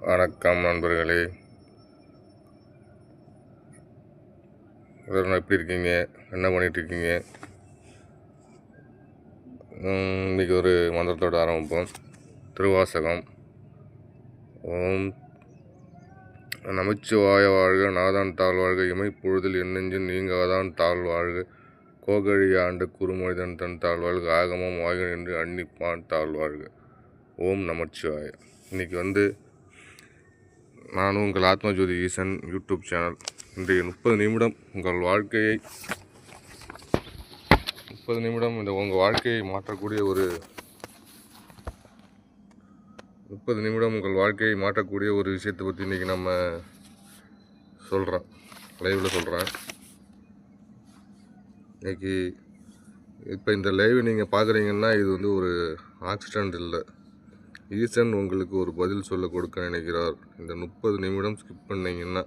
வணக்கம் நண்பர்களே. எல்லாரும் எப்படி இருக்கீங்க? என்ன பண்ணிகிட்ருக்கீங்க இன்றைக்கி இன்னைக்கு ஒரு மந்திரத்தோட ஆரம்பிப்போம். திருவாசகம். ஓம். நமச்சிவாய வாழ்க நாதான் தாழ் வாழ்க இமைப்பொழுதில் என்னெஞ்சின் நீங்காதான் தாழ் வாழ்க. கோகழி ஆண்டு குறுமொழிதன் தன் தாழ்வாழ்க ஆகமம் ஆக என்று அன்னிப்பான் தாழ்வாழ்க ஓம் நமச்சிவாய. இன்றைக்கி வந்து நானும் உங்கள் ஆத்மஜோதி ஈசன் யூடியூப் சேனல். இன்றைய முப்பது நிமிடம் உங்கள் வாழ்க்கையை முப்பது நிமிடம் இந்த உங்கள் வாழ்க்கையை மாற்றக்கூடிய ஒரு முப்பது நிமிடம் உங்கள் வாழ்க்கையை மாற்றக்கூடிய ஒரு விஷயத்தை பற்றி இன்றைக்கி நம்ம சொல்கிறோம் லைவில் சொல்கிறேன் இன்னைக்கு இப்போ இந்த லைவ் நீங்கள் பார்க்குறீங்கன்னா இது வந்து ஒரு ஆக்சிடெண்ட் இல்லை. ஈசன் உங்களுக்கு ஒரு பதில் சொல்ல கொடுக்க நினைக்கிறார். இந்த முப்பது நிமிடம் ஸ்கிப் பண்ணிங்கன்னா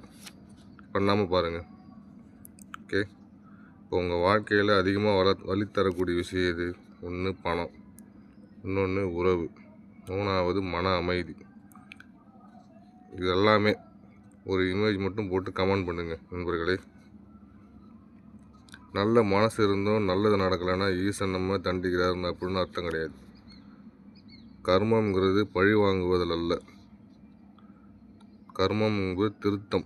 பண்ணாமல் பாருங்கள் ஓகே இப்போ உங்கள் வாழ்க்கையில் அதிகமாக வள வழி தரக்கூடிய விஷயம் இது ஒன்று பணம். இன்னொன்று உறவு. மூணாவது மன அமைதி. இது எல்லாமே ஒரு இமேஜ் மட்டும் போட்டு கமெண்ட் பண்ணுங்கள் நண்பர்களே. நல்ல மனசு இருந்தும் நல்லது நடக்கலைன்னா ஈசன் நம்ம தண்டிக்கிறாருன்னு அப்படின்னு அர்த்தம் கிடையாது. கர்மம்ங்கிறது பழி வாங்குவதில் அல்ல கர்மம் என்பது திருத்தம்.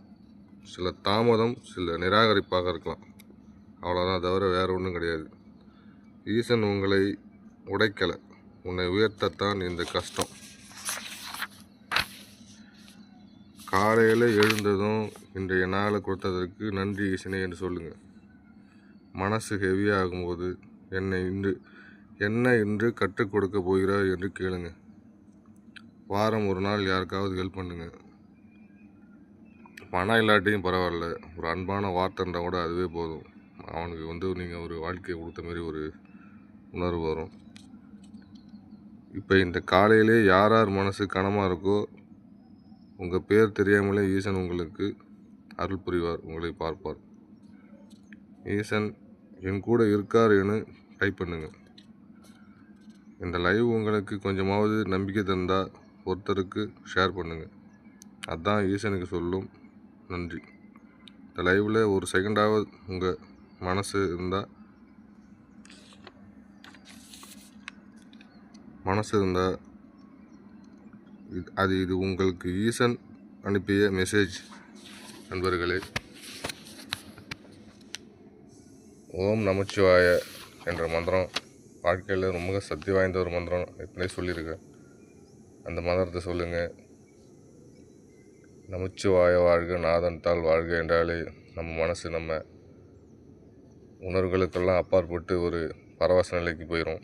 சில தாமதம் சில நிராகரிப்பாக இருக்கலாம். அவ்வளோதான் தவிர வேறு ஒன்றும் கிடையாது. ஈசன் உங்களை உடைக்கலை. உன்னை உயர்த்தத்தான் இந்த கஷ்டம். காலையில் எழுந்ததும் இன்றைய நாளை கொடுத்ததற்கு நன்றி ஈசனை என்று சொல்லுங்கள் மனசு ஹெவியாகும்போது என்னை இன்று என்ன இன்று கற்றுக் கொடுக்க போகிறார் என்று கேளுங்க. வாரம் ஒரு நாள் யாருக்காவது ஹெல்ப் பண்ணுங்க. பணம் இல்லாட்டியும் பரவாயில்ல. ஒரு அன்பான வார்த்தைன்றா கூட அதுவே போதும். அவனுக்கு வந்து நீங்கள் ஒரு வாழ்க்கையை கொடுத்த மாதிரி ஒரு உணர்வு வரும். இப்போ இந்த காலையிலே யார் யார் மனசு கனமாக இருக்கோ உங்கள் பேர் தெரியாமலே ஈசன் உங்களுக்கு அருள் புரிவார் உங்களை பார்ப்பார். ஈசன் என் கூட இருக்கார் என டைப் பண்ணுங்கள் இந்த லைவ் உங்களுக்கு கொஞ்சமாவது நம்பிக்கை தந்தால் ஒருத்தருக்கு ஷேர் பண்ணுங்கள் அதுதான் ஈசனுக்கு சொல்லும் நன்றி. இந்த லைவில் ஒரு செகண்டாவது உங்கள் மனசு இருந்தால் மனசு இருந்தால் இது அது இது உங்களுக்கு ஈசன் அனுப்பிய மெசேஜ் நண்பர்களே. ஓம் நமச்சிவாய என்ற மந்திரம் வாழ்க்கையில் ரொம்ப சக்தி வாய்ந்த ஒரு மந்திரம் ஏற்கனவே சொல்லியிருக்கேன். அந்த மந்திரத்தை சொல்லுங்கள் நமச்சிவாய வாழ்க நாதன் தாள் வாழ்க என்றாலே நம்ம மனசு நம்ம உணர்வுகளுக்கெல்லாம் அப்பாற்பட்டு ஒரு பரவச நிலைக்கு போயிடும்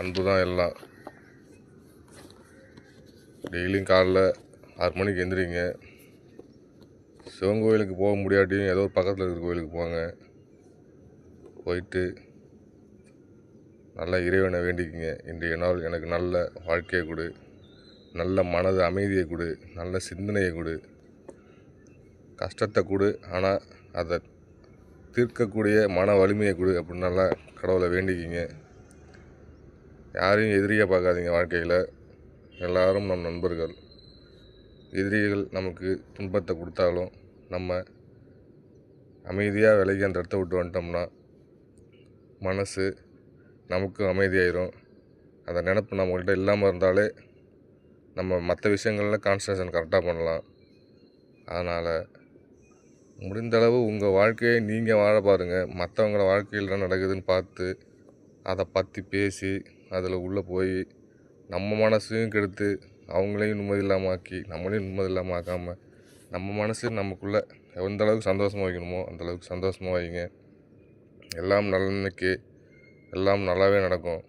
அன்பு தான் எல்லாம். டெய்லியும் காலைல ஆறு மணிக்கு எந்திரிங்க. சிவன் கோயிலுக்கு போக முடியாட்டியும் ஏதோ ஒரு பக்கத்தில் இருக்கிற கோயிலுக்கு போங்க. போயிட்டு நல்லா இறைவனை வேண்டிக்கங்க. இன்றைய நாள் எனக்கு நல்ல வாழ்க்கையை கொடு. நல்ல மனது அமைதியை கொடு. நல்ல சிந்தனையை கொடு. கஷ்டத்தை கொடு. ஆனால் அதை தீர்க்கக்கூடிய மன வலிமையை கொடு அப்படின்னு நல்லா கடவுளை வேண்டிக்கிங்க. யாரையும் எதிரியாக பார்க்காதீங்க வாழ்க்கையில். எல்லாரும் நம் நண்பர்கள். எதிரிகள் நமக்கு துன்பத்தை கொடுத்தாலும் நம்ம அமைதியாக விலகி அந்த இடத்த விட்டு வந்துட்டோம்னா மனசு நமக்கும் அமைதியாயிரும். அந்த நினப்பு நம்மக்கிட்ட இல்லாமல் இருந்தாலே நம்ம மற்ற விஷயங்களில் கான்சன்ட்ரேஷன் கரெக்டாக பண்ணலாம். அதனால் முடிந்த அளவு உங்கள் வாழ்க்கையை நீங்கள் வாழ பாருங்கள் மற்றவங்கள வாழ்க்கையில் என்ன நடக்குதுன்னு பார்த்து அதை பற்றி பேசி அதில் உள்ளே போய் நம்ம மனசையும் கெடுத்து அவங்களையும் நிம்மதி இல்லாமல் ஆக்கி நம்மளையும் நிம்மதி இல்லாமல் ஆக்காமல் நம்ம மனசு நமக்குள்ளே எந்த அளவுக்கு சந்தோஷமாக வைக்கணுமோ அந்தளவுக்கு சந்தோஷமாக வைங்க. எல்லாம் நல்லன்னைக்கு எல்லாம் நல்லாவே நடக்கும்.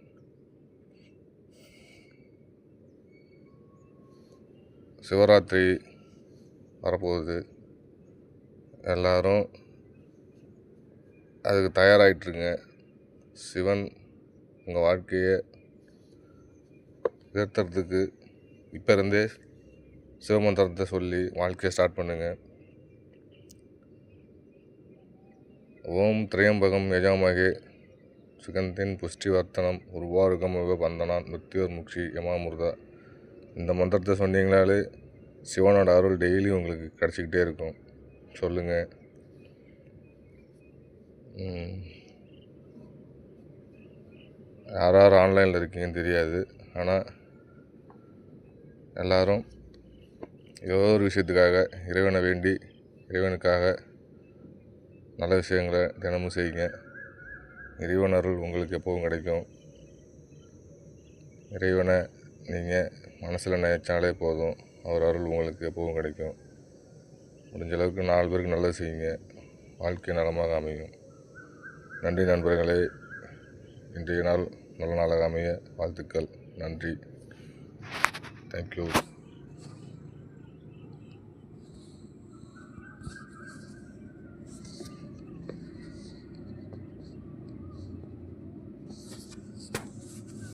சிவராத்திரி வரப்போகுது. எல்லாரும் அதுக்கு தயாராகிட்டுருங்க சிவன் உங்கள் வாழ்க்கையை உயர்த்துறதுக்கு இப்போ இருந்தே சிவமந்திரத்தை சொல்லி வாழ்க்கையை ஸ்டார்ட் பண்ணுங்கள் ஓம் திரையம்பகம் யஜாமகே. சுகந்தின் புஷ்டிவர்த்தனம் உருவாருகம் பந்தனா நுத்தியோர் முக்ஷி யமாமிருதா இந்த மந்திரத்தை சொன்னீங்களாலே சிவனோட அருள் டெய்லி உங்களுக்கு கிடச்சிக்கிட்டே இருக்கும். சொல்லுங்கள் யார் யார் ஆன்லைனில் இருக்கீங்கன்னு தெரியாது. ஆனால் எல்லோரும் ஏதோ ஒரு விஷயத்துக்காக இறைவனை வேண்டி இறைவனுக்காக நல்ல விஷயங்களை தினமும் செய்யுங்க. இறைவன் அருள் உங்களுக்கு எப்பவும் கிடைக்கும். இறைவனை நீங்கள் மனசில் நினைச்சாலே போதும். அவர் அருள் உங்களுக்கு எப்பவும் கிடைக்கும். முடிஞ்ச அளவுக்கு நாலு பேருக்கு நல்லது செய்யுங்க. வாழ்க்கை நலமாக அமையும். நன்றி நண்பர்களே. இன்றைய நாள் நல்ல நாளாக அமைய வாழ்த்துக்கள். நன்றி. தேங்க்யூ